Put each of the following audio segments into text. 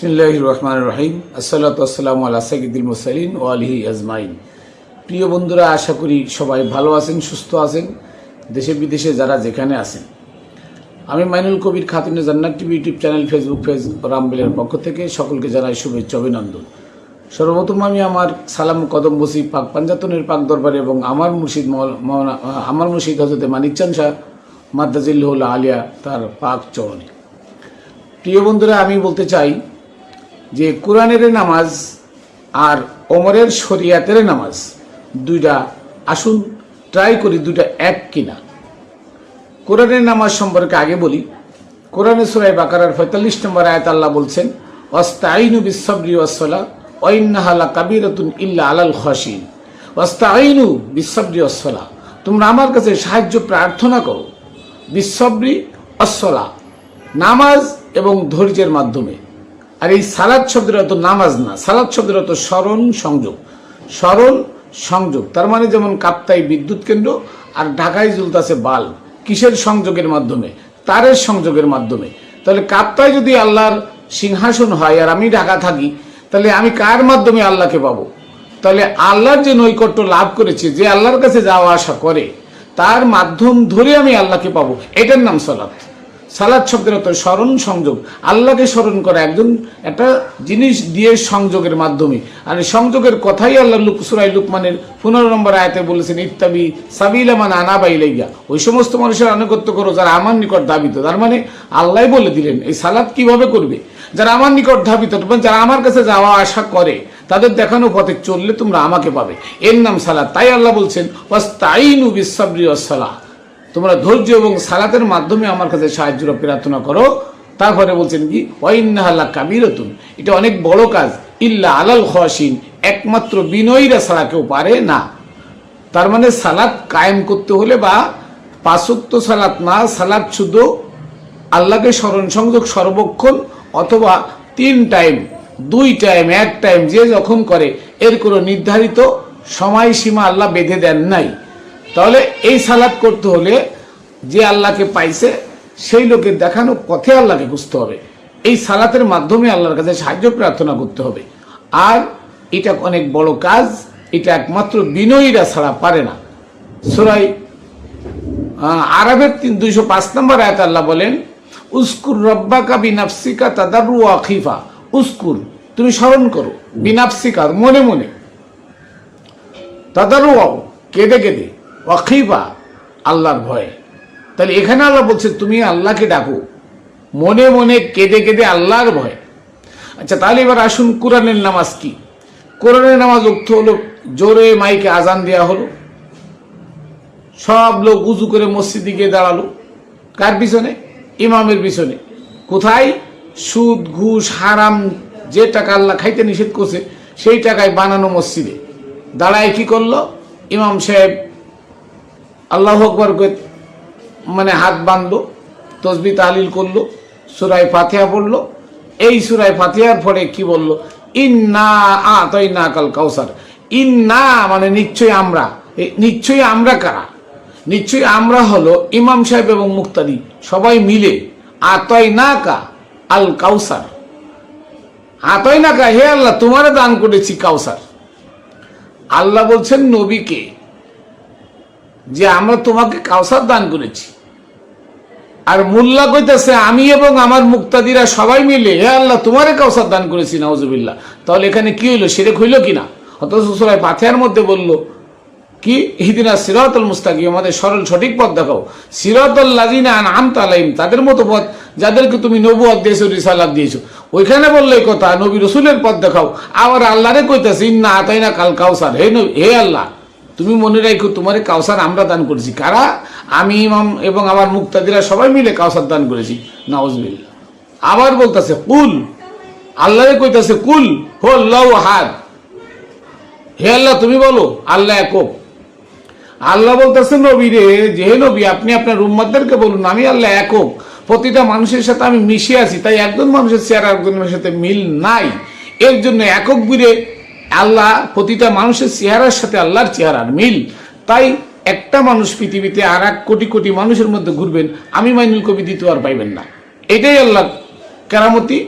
বিসমিল্লাহ রহমান রহিম। আসসালাতাম আল্লাহ সাকিদুল মুসালিন ও আলহি আজমাইন। প্রিয় বন্ধুরা, আশা করি সবাই ভালো আছেন, সুস্থ আছেন, দেশে বিদেশে যারা যেখানে আছেন। আমি Mainul Kabir Khatune Jannat TV YouTube channel Facebook page রামবেলের পক্ষ থেকে সকলকে জানাই শুভেচ্ছা, অভিনন্দন। সর্বপ্রথম আমি আমার সালাম কদম বসি পাক পাঞ্জাতনের পাক দরবারে এবং আমার মুর্শিদ আমার মুর্শিদ হজরতে মানিকচান শাহ মাদ্দাজিল্লাহুল আলিয়া, তার পাক চরণে। প্রিয় বন্ধুরা, আমি বলতে চাই যে কোরআনের নামাজ আর ওমরের শরিয়াতের নামাজ দুইটা আসুন ট্রাই করি দুইটা এক কিনা। কোরআনের নামাজ সম্পর্কে আগে বলি। কোরআনে সুরাই বাকারার পঁয়তাল্লিশ নম্বর আয়াত আল্লাহ বলছেন অস্তাইনু বিশ্বরি ওয়াসলা ওয়াইন্নাহালা কাবিরাতুন ইল্লা আলাল খাসিন অস্তাইনু বিশ্বরি ওয়াসলা তোমরা আমার কাছে সাহায্য, প্রার্থনা করো। বিশ্বরি অসলা নামাজ এবং ধৈর্যের মাধ্যমে। আর এই সালাদ শব্দের অত নামাজ না। সালাদ শব্দের অত স্মরণ সংযোগ। স্মরণ সংযোগ। তার মানে যেমন কাপ্তাই বিদ্যুৎ কেন্দ্র আর ঢাকায় ঝুলতাছে বাল কিসের সংযোগের মাধ্যমে? তারের সংযোগের মাধ্যমে। তাহলে কাপ্তায় যদি আল্লাহর সিংহাসন হয় আর আমি ঢাকা থাকি, তাহলে আমি কার মাধ্যমে আল্লাহকে পাবো? তাহলে আল্লাহর যে নৈকট্য লাভ করেছে, যে আল্লাহর কাছে যাওয়া আসা করে, তার মাধ্যম ধরে আমি আল্লাহকে পাবো। এটার নাম সালাত সালাদ শব্দের অর্থ স্মরণ সংযোগ। আল্লাহকে স্মরণ করা একজন একটা জিনিস দিয়ে সংযোগের মাধ্যমে। আর সংযোগের কথাই আল্লাহ লুক সুরাই লুকমানের পনেরো নম্বর আয়তে বলেছেন, ইত্তাবি সাবিলা মানে লাইয়া ওই সমস্ত মানুষের আনুগত্য করো যারা আমার নিকট দাবিত তার মানে আল্লাহ বলে দিলেন, এই সালাদ কীভাবে করবে? যারা আমার নিকট ধাবিত মানে যারা আমার কাছে যাওয়া আসা করে, তাদের দেখানো পথে চললে তোমরা আমাকে পাবে। এর নাম সালাদ। তাই আল্লাহ বলছেন ওয়াস্তাইনু বিসাবরি ওয়াসসালাহ তোমরা ধৈর্য এবং সালাতের মাধ্যমে আমার কাছে সাহায্য প্রার্থনা করো। তারপরে বলছেন কি ওয়াইন্নাহাল্লা কাবিরতুন এটা অনেক বড় কাজ। ইল্লা আলাল খাসিন একমাত্র বিনয়ীরা ছাড়া কেউ পারে না। তার মানে সালাত কায়েম করতে হলে বা পাঁচক্ত সালাত না, সালাত শুধু আল্লাহকে স্মরণ সংযোগ সর্বক্ষণ অথবা তিন টাইম, দুই টাইম, এক টাইম যে যখন করে, এর কোনো নির্ধারিত সময়সীমা আল্লাহ বেঁধে দেন নাই। তাহলে এই সালাদ করতে হলে যে আল্লাহকে পাইছে, সেই লোকের দেখানো পথে আল্লাহকে বুঝতে হবে। এই সালাতের মাধ্যমে আল্লাহর কাছে সাহায্য, প্রার্থনা করতে হবে। আর এটা অনেক বড় কাজ, এটা একমাত্র বিনয়ীরা ছাড়া পারে না। সুরাই আরবের তিন, দুইশো পাঁচ নম্বর আয়াত আল্লাহ বলেন, উস্কুর রব্বাকা বিনাফসিকা তাদারু আখিফা। উস্কুর, তুমি স্মরণ করো বিনাফসিকা মনে মনে। তাদারু কেঁদে কেঁদে। অখিফা আল্লাহর ভয়ে। তাহলে এখানে আল্লাহ বলছে, তুমি আল্লাহকে ডাকো। মনে মনে কেঁদে কেঁদে আল্লাহর ভয়। আচ্ছা তাহলে এবার আসুন কোরআনের নামাজ কি? কোরআনের নামাজ উক্ত হলো, জোরে মাইকে আজান দেওয়া হলো। সব লোক উজু করে মসজিদে গিয়ে দাঁড়াল। কার পিছনে? ইমামের পিছনে। কোথায়? সুদ, ঘুষ, হারাম, যে টাকা আল্লাহ খাইতে নিষেধ করছে, সেই টাকায় বানানো মসজিদে। দাঁড়ায় কি করল? ইমাম সাহেব আল্লাহ আকবর মানে হাত বাঁধলো, তসবি তাহলিল করল সুরাই ফাতিহা পড়ল। এই সুরাই ফাতিহার পরে কি বলল? ইন্না আ তৈ না কাল কাউসার। ইন্না মানে নিশ্চয়ই আমরা। নিশ্চয়ই আমরা কারা? নিশ্চয়ই আমরা হলো ইমাম সাহেব এবং মুক্তাদি, সবাই মিলে। আতয় না কা আল কাউসার। আতয় না কা হে আল্লাহ, তোমারে দান করেছি কাউসার। আল্লাহ বলছেন, নবীকে যে আমরা তোমাকে কাউসার দান করেছি। আর মোল্লা কইতেছে, আমি এবং আমার মুক্তাদিরা সবাই মিলে, হে আল্লাহ, তোমারে কাউসার দান করেছি, নাউজুবিল্লাহ। তাহলে এখানে কি হইল? সেরেক হইল কিনা অথচ সুরায় পাথিয়ার মধ্যে বলল, কি? হিদিনা সিরাতুল মুস্তাকিম। আমাদের সরল সঠিক পথ দেখাও। সিরাতুল লাজিনা আনআম তালাইম তাদের মতো পথ, যাদেরকে তুমি নবুয়ত দিয়েছ, রিসালাত দিয়েছ। ওইখানে বললে কথা, নবী রসুলের পথ দেখাও। আবার আল্লাহরে কইতাছে, ইন্না আতাইনা কাল কাউসার। হে নবী, হে আল্লাহ তুমি মনে রাখো, তোমারে কাউসার আমরা দান করেছি। কারা? আমি, ইমাম এবং আমার মুক্তাদিরা সবাই মিলে কাউসার দান করেছি। নাউজবিল্লা আবার বলতেছে, কুল। আল্লাহরে কইতাছে, কুল হো লও হাত হে আল্লাহ, তুমি বলো, আল্লাহ একক। আল্লাহ বলতেছে নবী রে যে নবী, আপনি আপনার উম্মাদেরকে বলুন, আমি আল্লাহ একক। প্রতিটা মানুষের সাথে আমি মিশে আছি, তাই একজন মানুষের চেহারা একজনের সাথে মিল নাই। এর জন্য একক বীরে আল্লাহ প্রতিটা মানুষের চেহারার সাথে আল্লাহর চেহারার মিল। তাই একটা মানুষ পৃথিবীতে আর এক কোটি কোটি মানুষের মধ্যে ঘুরবেন, আমি মাইনুল কবি দিতে আর পাইবেন না। এটাই আল্লাহ কেরামতি,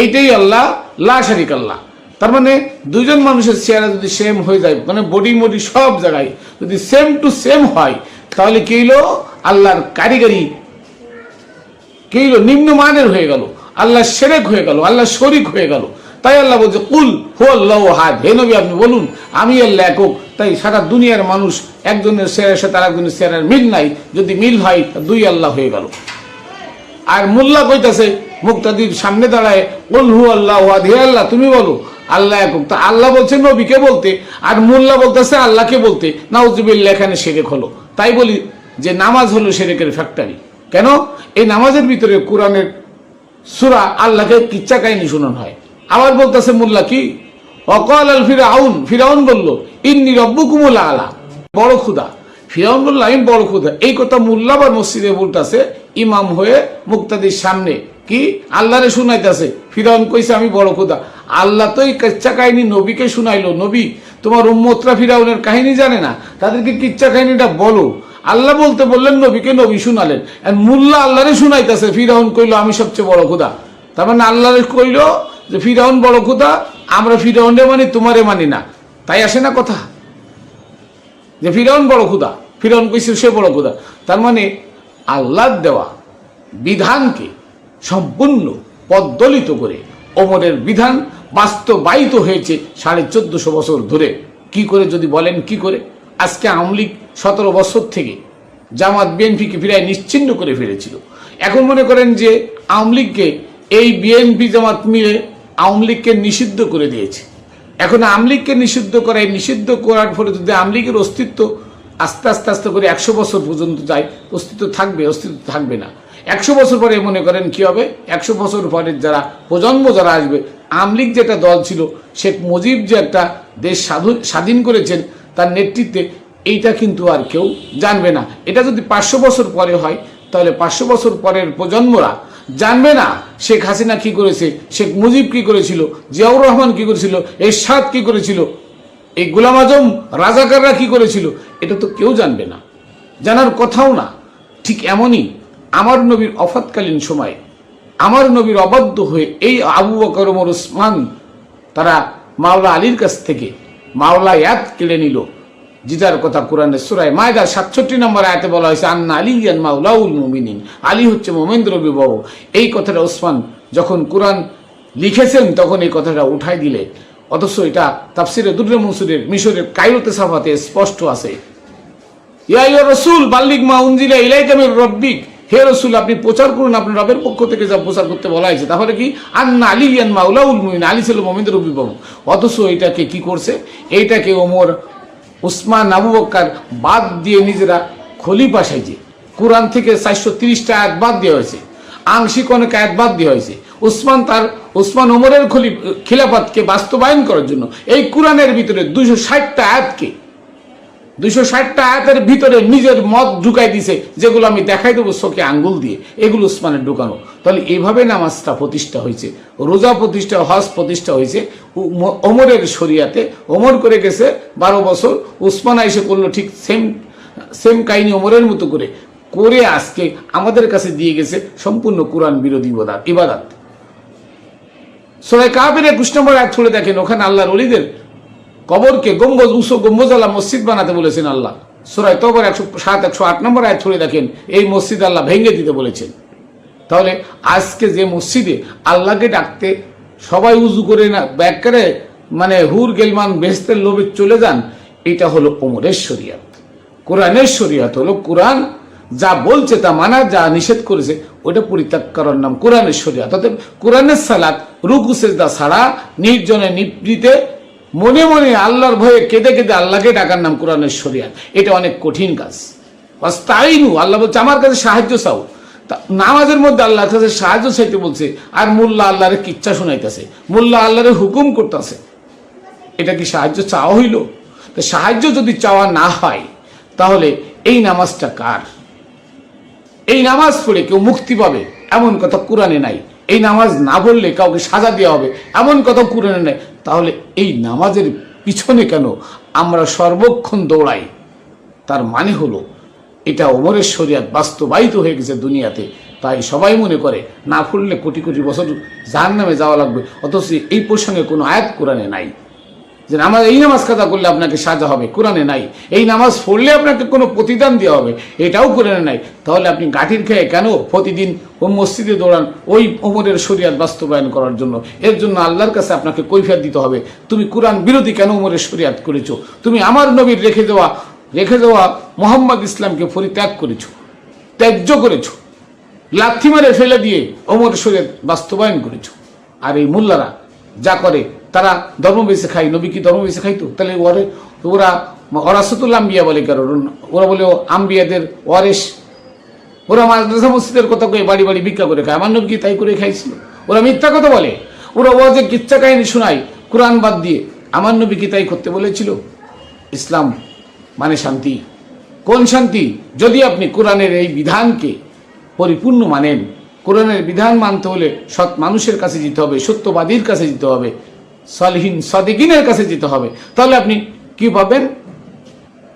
এইটাই আল্লাহ, লা শারিক আল্লাহ। তার মানে দুইজন মানুষের চেহারা যদি সেম হয়ে যায় মানে বডি মডি সব জায়গায় যদি সেম টু সেম হয়, তাহলে কি হইল? আল্লাহর কারিগরি কি হইল? নিম্নমানের হয়ে গেল। আল্লাহ সেরেক হয়ে গেল, আল্লাহ শরিক হয়ে গেল। তাই আল্লাহ বলছে, কুল হু আল্লাহ হাদ হে নবী, আপনি বলুন, আমি আল্লাহ একক তাই সারা দুনিয়ার মানুষ একজনের সেরার সাথে আর একজনের সেরার মিল নাই। যদি মিল হয় দুই আল্লাহ হয়ে গেল। আর মোল্লা কইতাছে, মুক্তাদির সামনে দাঁড়ায় বল হু আল্লাহ ওয়াদ হে আল্লাহ, তুমি বলো, আল্লাহ একক। তা আল্লাহ বলছে নবীকে বলতে, আর মোল্লা বলতেছে আল্লাহকে বলতে না নাউজুবিল্লাহ, এখানে সেরেক হলো। তাই বলি যে নামাজ হলো সেরেকের ফ্যাক্টরি। কেন? এই নামাজের ভিতরে কোরআনের সুরা আল্লাহকে কিচ্ছা কাহিনী শুনানো হয়। আবার বলতেছে মোল্লা কি? অকল আল ফিরাউন ফিরাউন বলল, ইন্নি রব্বুকুমুল আলা বড় খুদা ফিরাউন বলল আমি বড় খুদা এই কথা মোল্লা বা মসজিদে বলতেছে, ইমাম হয়ে মুক্তাদির সামনে। কি? আল্লাহরে শুনাইতেছে, ফিরাউন কইছে, আমি বড় খুদা আল্লাহ তো এই কিচ্ছা কাহিনী নবীকে শুনাইলো। নবী, তোমার উম্মতরা ফিরাউনের কাহিনী জানে না? তাদেরকে কিচ্ছা কাহিনীটা বলো। আল্লাহ বলতে বললেন, নবীকে নবী শুনালেন। মুল্লা আল্লাহরে শুনাইতেছে, ফিরাউন কইলো, আমি সবচেয়ে বড় খুদা তার মানে আল্লাহরে কইলো যে ফিরাউন বড় খুদা আমরা ফিরাউনে মানি, তোমারে মানি না। তাই আসে না কথা? যে ফিরাউন বড় খুদা ফিরাউন কইছে সে বড় খুদা তার মানে আল্লাহর দেওয়া বিধানকে সম্পূর্ণ পদ্দলিত করে ওমরের বিধান বাস্তবায়িত হয়েছে সাড়ে চোদ্দশো বছর ধরে। কি করে যদি বলেন, কি করে? আজকে আওয়ামী লীগ সতেরো বছর থেকে জামাত বিএনপিকে ফিরায় নিশ্চিন্ন করে ফেলেছিল। এখন মনে করেন যে আওয়ামী লীগকে এই বিএনপি জামাত মিলে আওয়ামী লীগকে নিষিদ্ধ করে দিয়েছে। এখন আওয়ামী লীগকে নিষিদ্ধ করায় নিষিদ্ধ করার ফলে যদি আওয়ামী লীগের অস্তিত্ব আস্তে আস্তে আস্তে করে একশো বছর পর্যন্ত যায়, অস্তিত্ব থাকবে অস্তিত্ব থাকবে না। একশো বছর পরে মনে করেন কি হবে? একশো বছর পরে যারা, প্রজন্ম যারা আসবে, আওয়ামী লীগ যেটা দল ছিল, শেখ মুজিব যে একটা দেশ স্বাধীন স্বাধীন করেছেন, তার নেতৃত্বে এইটা কিন্তু আর কেউ জানবে না। এটা যদি পাঁচশো বছর পরে হয়, তাহলে পাঁচশো বছর পরের প্রজন্মরা জানবে না শেখ হাসিনা কি করেছে, শেখ মুজিব কি করেছিল, জিয়াউর রহমান কি করেছিল, এরশাদ কি করেছিল, এই গোলাম আজম, রাজাকাররা কি করেছিল, এটা তো কেউ জানবে না। জানার কথাও না। ঠিক এমনই আমার নবীর অফাতকালীন সময় আমার নবীর অবাধ্য হয়ে এই আবু বকর, ওমর, ওসমান, তারা মাওলা আলীর কাছ থেকে মাওলা ইয়াদ কেড়ে নিল। জিতার কথা কোরআনের সুরায় মায়দা সাতষট্টি নম্বর আয়াতে বলা হয়েছে, আন্না আলী ইয়ান মাউলাউল মুমিনিন। আলী হচ্ছে মোমেন্দ্র বিবাহ। এই কথাটা ওসমান যখন কোরআন লিখেছেন, তখন এই কথাটা উঠাই দিলে। অথচ এটা তাফসিরে দুর্রে মনসুরের মিশরের কাইরোতে সাফাতে স্পষ্ট আছে। ইয়া রসুল বাল্লিক মা উনজিলা ইলাইকামের রব্বিক। হে রসুল, আপনি প্রচার করুন, আপনার রবের পক্ষ থেকে যা প্রচার করতে বলা হয়েছে। তাহলে কি? আন্না আলী ইয়ান মাউলাউল মুমিন আলী ছিল মোমেন্দ্র বিবাহ। অথচ এটাকে কি করছে? এইটাকে ওমর উসমান আবু বক্কার বাদ দিয়ে নিজেরা খলিফা সাইজে কোরআন থেকে চারশো তিরিশটা এক বাদ দেওয়া হয়েছে। আংশিক অনেক আয়াত বাদ দেওয়া হয়েছে। উসমান তার, উসমান ওমরের খলি খিলাফতকে বাস্তবায়ন করার জন্য এই কোরআনের ভিতরে দুশো ষাটটা আয়াতকে দুইশো ষাটটা আয়াতের ভিতরে নিজের মত ঢুকাই দিছে, যেগুলো আমি দেখাই দেবো চোখে আঙ্গুল দিয়ে, এগুলো উসমানের ঢুকানো। তাহলে এইভাবে নামাজটা প্রতিষ্ঠা হয়েছে, রোজা প্রতিষ্ঠা, হজ প্রতিষ্ঠা হয়েছে ওমরের শরিয়াতে, ওমর করে গেছে বারো বছর, উসমান এসে করল ঠিক সেম সেম কাহিনী ওমরের মতো করে। করে আজকে আমাদের কাছে দিয়ে গেছে সম্পূর্ণ কোরআন বিরোধী ইবাদাত। ইবাদাত। সোনাই কাবের একুশ এক ছুড়ে দেখেন, ওখানে আল্লাহর অলিদের কবরকে গম্বজ, উঁচু গম্বজালা মসজিদ বানাতে বলেছেন আল্লাহ। সুরায় তবর একশো সাত, একশো আট নম্বর আয় ছড়ে দেখেন, এই মসজিদ আল্লাহ ভেঙে দিতে বলেছেন। তাহলে আজকে যে মসজিদে আল্লাহকে ডাকতে সবাই উজু করে না ব্যাক করে মানে হুর গেলমান বেহস্তের লোভে চলে যান, এটা হলো ওমরের শরিয়াত। কোরআনের শরিয়াত হলো কোরআন, যা বলছে, তা মানা, যা নিষেধ করেছে ওটা পরিত্যাগ করার নাম কোরআনের শরিয়াত। অতএব কোরআনের সালাত, রুকু ছাড়া, নির্জনে নিবৃতে মনে মনে আল্লাহর ভয়ে কেঁদে কেঁদে আল্লাহকে ডাকার নাম কোরআনের শরিয়াত। এটা অনেক কঠিন কাজ। বাস তাই নু আল্লাহ বলছে, আমার কাছে সাহায্য চাও। নামাজের মধ্যে আল্লাহর কাছে সাহায্য চাইতে বলছে, আর মোল্লা আল্লাহরে কিচ্ছা শোনাইতেছে। মোল্লা আল্লাহরে হুকুম করতেছে। এটা কি সাহায্য চাওয়া হইল? তো সাহায্য যদি চাওয়া না হয়, তাহলে এই নামাজটা কার? এই নামাজ পড়ে কেউ মুক্তি পাবে, এমন কথা কোরআনে নাই। এই নামাজ না পড়লে কাউকে সাজা দেওয়া হবে, এমন কথা কোরআনে নাই। তাহলে এই নামাজের পিছনে কেন আমরা সর্বক্ষণ দৌড়াই? তার মানে হলো, এটা ওমরের শরিয়াত বাস্তবায়িত হয়ে গেছে দুনিয়াতে। তাই সবাই মনে করে, না ফুললে কোটি কোটি বছর জাহান নামে যাওয়া লাগবে। অথচ এই প্রসঙ্গে কোনো আয়াত কোরআনে নাই। যে নামাজ এই নামাজ কাজা করলে আপনাকে সাজা হবে, কোরআনে নাই। এই নামাজ পড়লে আপনাকে কোনো প্রতিদান দেওয়া হবে, এটাও কোরআনে নাই। তাহলে আপনি গাঠির খেয়ে কেন প্রতিদিন ও মসজিদে দৌড়ান ওই ওমরের শরিয়াত বাস্তবায়ন করার জন্য? এর জন্য আল্লাহর কাছে আপনাকে কৈফিয়ত দিতে হবে। তুমি কোরআন বিরোধী কেন ওমরের শরিয়াত করেছ? তুমি আমার নবীর রেখে দেওয়া রেখে দেওয়া মোহাম্মদ ইসলামকে পরিত্যাগ করেছ, ত্যায্য করেছ, লাথি মারে ফেলে দিয়ে ওমর শরীয়ত বাস্তবায়ন করেছ। আর এই মোল্লারা যা করে তারা ধর্ম বেছে খায়, নবী কি ধর্ম বেছে খাইতো? তাহলে ওরে, ওরা অরাসতুল আম্বিয়া বলে কারণ ওরা বলে আম্বিয়াদের ওয়ারেস ওরা মাদ্রাসা মসজিদের কথা কয়ে বাড়ি বাড়ি ভিক্ষা করে খায়। আমার নবী তাই করে খাইছিল। ওরা মিথ্যা কথা বলে। ওরা ও যে কিচ্ছা কাহিনী শোনায়, কোরআন বাদ দিয়ে। আমার নবী কি তাই করতে বলেছিল? ইসলাম মানে শান্তি। কোন শান্তি? যদি আপনি কোরআনের এই বিধানকে পরিপূর্ণ মানেন, কোরআনের বিধান মানতে হলে সৎ মানুষের কাছে যেতে হবে, সত্যবাদীর কাছে যেতে হবে সলহীন সদিকিনের কাছে যেতে হবে। তাহলে আপনি কি পাবেন?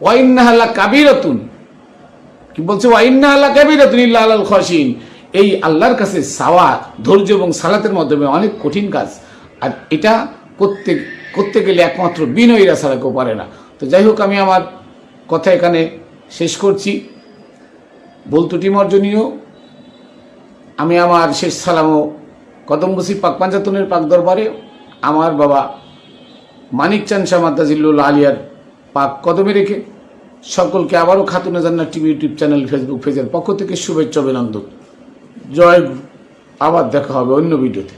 ওয়াইন্নাহাল্লা কাবিরতুন। কি বলছে? ওয়াইন্নাহাল্লা কাবিরতুন ইল্লা আলাল খসিন এই আল্লাহর কাছে সাওয়া ধৈর্য এবং সালাতের মাধ্যমে অনেক কঠিন কাজ। আর এটা করতে করতে গেলে একমাত্র বিনয়ীরা ছাড়া কেউ পারে না। তো যাই হোক, আমি আমার কথা এখানে শেষ করছি। বলতুটি মর্জনীয়। আমি আমার শেষ সালামও কদমবসি পাক পাঞ্জাতনের পাক দরবারে আমার বাবা মানিক চান শাহ মাদ্দাজিল্লুল আলিয়ার পাক কদমে রেখে সকলকে আবারও Khatuna Jannar TV YouTube channel Facebook পেজের পক্ষ থেকে শুভেচ্ছা অভিনন্দন। জয় আবার দেখা হবে অন্য ভিডিওতে।